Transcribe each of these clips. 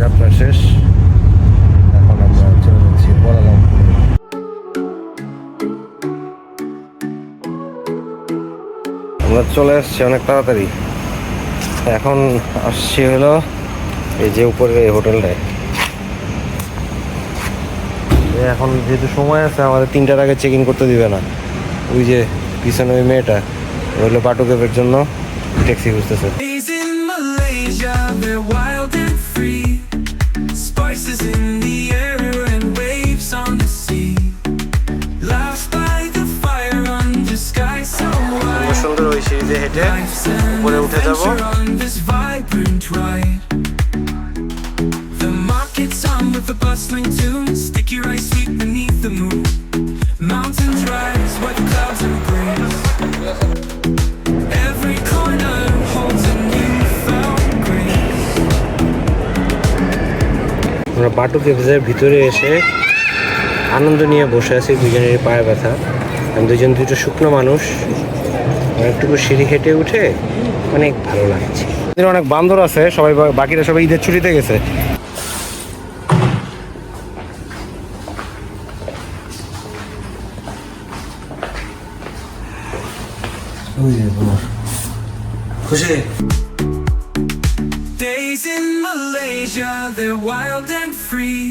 যাত্রা শেষ। এখন আমরা চলে যাচ্ছি আমরা চলে অনেক তাড়াতাড়ি। এখন আসছি হলো এই যে উপরে এই হোটেলটায়। এখন যেহেতু সময় আছে, আমাদের তিনটার আগে চেক ইন করতে দিবে না। ওই যে পিছনে ওই মেয়েটা হলো পাটুকেপের জন্য ট্যাক্সি খুঁজতেছে। Holds a newfound grace. আমরা বাটু ভিতরে এসে আনন্দ নিয়ে বসে আছি দুজনের পায়ে ব্যথা। আমি দুজন দুটো শুকনো মানুষ। একটুকু সিঁড়ি হেঁটে উঠে অনেক ভালো লাগছে এখানে অনেক বান্দর আছে সবাই বাকিরা সবাই ঈদের ছুটিতে গেছে খুশি Days in Malaysia, they're wild and free.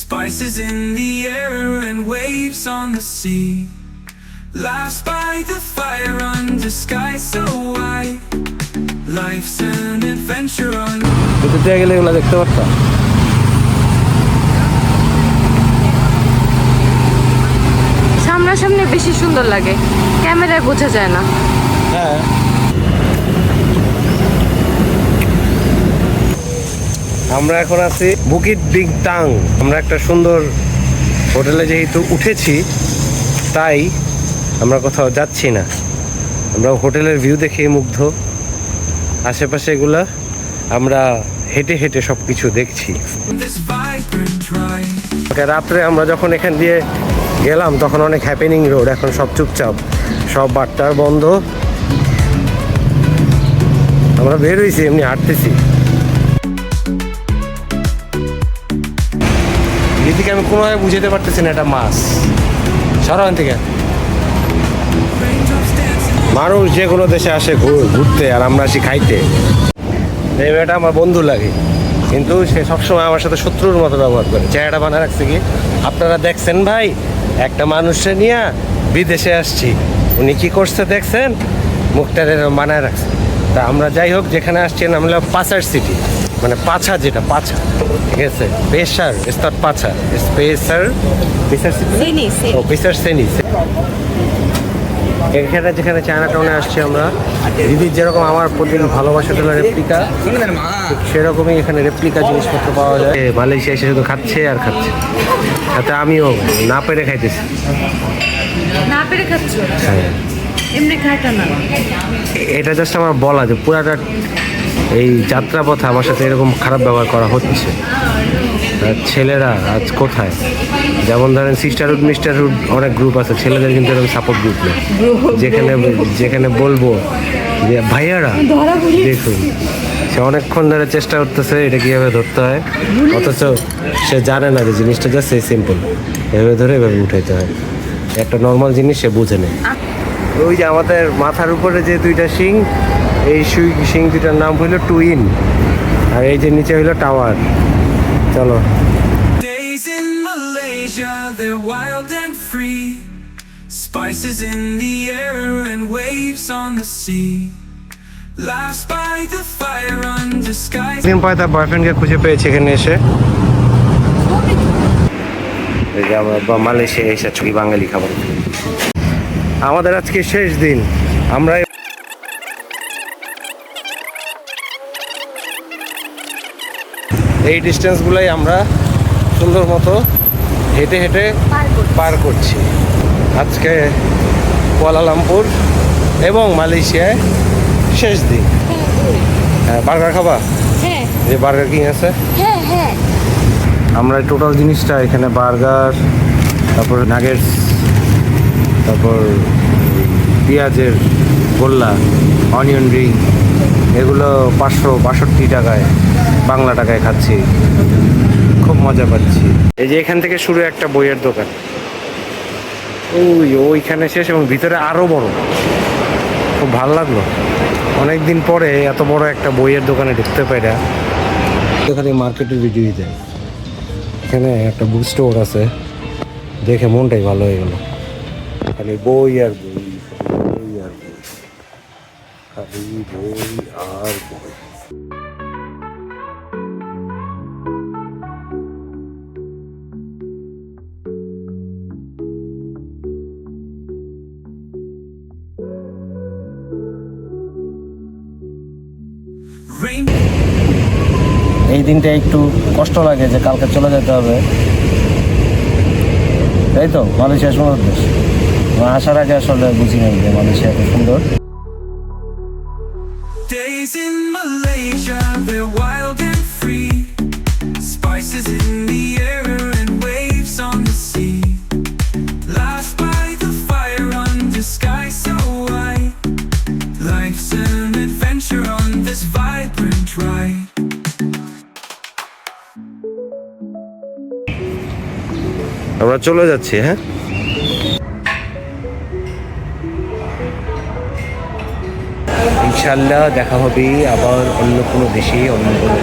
Spices in the air and waves on the sea. Laughs by the fire under sky so wide. Life's an adventure on. ভিতরে গেলে এগুলো দেখতে পারতাম সামনাসামনি বেশি সুন্দর লাগে ক্যামেরায় বোঝা যায় না হ্যাঁ আমরা এখন আছি বুকিট ডিং টাং আমরা একটা সুন্দর হোটেলে যেহেতু উঠেছি তাই আমরা কোথাও যাচ্ছি না। আমরা হোটেলের ভিউ দেখে মুগ্ধ। আশেপাশে এগুলা আমরা হেঁটে হেঁটে সব কিছু দেখছি রাত্রে আমরা যখন এখান দিয়ে গেলাম, তখন অনেক হ্যাপেনিং রোড এখন সব চুপচাপ। সব বাট্টার বন্ধ। আমরা বের হয়েছি এমনি হাঁটতেছি। এদিকে আমি কোনোভাবে বুঝাতে পারতেছি না, এটা মাছ। সরান থেকে. মানুষ যে কোনো দেশে আসে ঘুরতে আর আমরা আসি খাইতে। এই মেয়েটা আমার বন্ধু লাগে। কিন্তু সে সবসময় আমার সাথে শত্রুর মতো ব্যবহার করে। চেহারাটা বানায় রাখছে কি? আপনারা দেখছেন ভাই একটা মানুষে নিয়ে বিদেশে আসছি। উনি কি করছে দেখছেন? মুখটা বানায় রাখছে। তা আমরা যাই হোক যেখানে আসছি হলো পাচার সিটি। মানে পাছা যেটা পাছা। ঠিক আছে? পেশার স্তর পাছা। স্পেসার পেশার সিটি। ও পেশার সেনি এখানে যেখানে চায়না টাউনে আসছি আমরা দিদির যেরকম আমার প্রতি ভালোবাসা দিল রেপ্লিকা সেরকমই এখানে রেপ্লিকা জিনিসপত্র পাওয়া যায়। মালয়েশিয়া এসে শুধু খাচ্ছে আর খাচ্ছে। তাতে আমিও না পেরে খাইতেছি। না পেরে খাচ্ছ? হ্যাঁ। এমনি খাইটা না। এটা জাস্ট আমার বলা যে পুরাটা এই যাত্রাপথে আমার সাথে এরকম খারাপ ব্যবহার করা হচ্ছে। আর ছেলেরা আজ কোথায়? যেমন ধরেন সিস্টারহুড মিস্টারহুড অনেক গ্রুপ আছে ছেলেদের কিন্তু এরকম সাপোর্ট গ্রুপ নেই। যেখানে যেখানে বলব যে ভাইয়ারা দেখুন সে অনেকক্ষণ ধরে চেষ্টা করতেছে এটা কীভাবে ধরতে হয়। অথচ সে জানে না যে জিনিসটা জাস্ট সেই সিম্পল এভাবে ধরে এভাবে উঠাইতে হয়। একটা নর্মাল জিনিস সে বুঝে নেয়। ওই যে আমাদের মাথার উপরে যে দুইটা শিং এই সুই- শিং দুইটার নাম হইল টুইন। আর এই যে নিচে হইল টাওয়ার। চলো। They're wild and free. Spices in the air and waves on the sea. Laughs by the fire under skies. দিন পরে তার বয়ফ্রেন্ডকে খুঁজে পেয়েছে এখানে এসে এই যে আমরা বা- মালয়েশিয়া এসে ছবি বাঙালি খাবার আমাদের আজকে শেষ দিন আমরা এই ডিস্টেন্সগুলোই আমরা সুন্দর মতো হেঁটে হেঁটে পার করছি। আজকে কুয়ালালামপুর এবং মালয়েশিয়ায় শেষ দিন। হ্যাঁ বার্গার খাবা? হ্যাঁ। যে বার্গার কিং আছে? হ্যাঁ হ্যাঁ। আমরা টোটাল জিনিসটা এখানে বার্গার তারপর নাগেটস তারপর পেঁয়াজের গোল্লা অনিয়ন রিং এগুলো পাঁচশো বাষট্টি টাকায় বাংলা টাকায় খাচ্ছি। খুব মজা পাচ্ছি। এই যে এখান থেকে শুরু একটা বইয়ের দোকান। ওই, ওইখানে শেষ এবং ভিতরে আরও বড়। খুব ভালো লাগল। অনেক দিন পরে এত বড় একটা বইয়ের দোকানে ঢুকতে না। এখানে মার্কেটের ভিডিও দেয়। এখানে একটা বুক স্টোর আছে। দেখে মনটাই ভালো হয়ে গেল। খালি বই আর বই বই আর বই। খালি বই আর বই। এই দিনটা একটু কষ্ট লাগে যে কালকে চলে যেতে হবে। তাই তো? মালয়েশিয়া সুন্দর দেশ আসার আগে আসলে বুঝি নাই যে মালয়েশিয়া এত সুন্দর। Days in Malaysia, they're আমরা চলে যাচ্ছি হ্যাঁ? ইনশাল্লাহ দেখা হবে আবার অন্য কোনো দেশে অন্য কোনো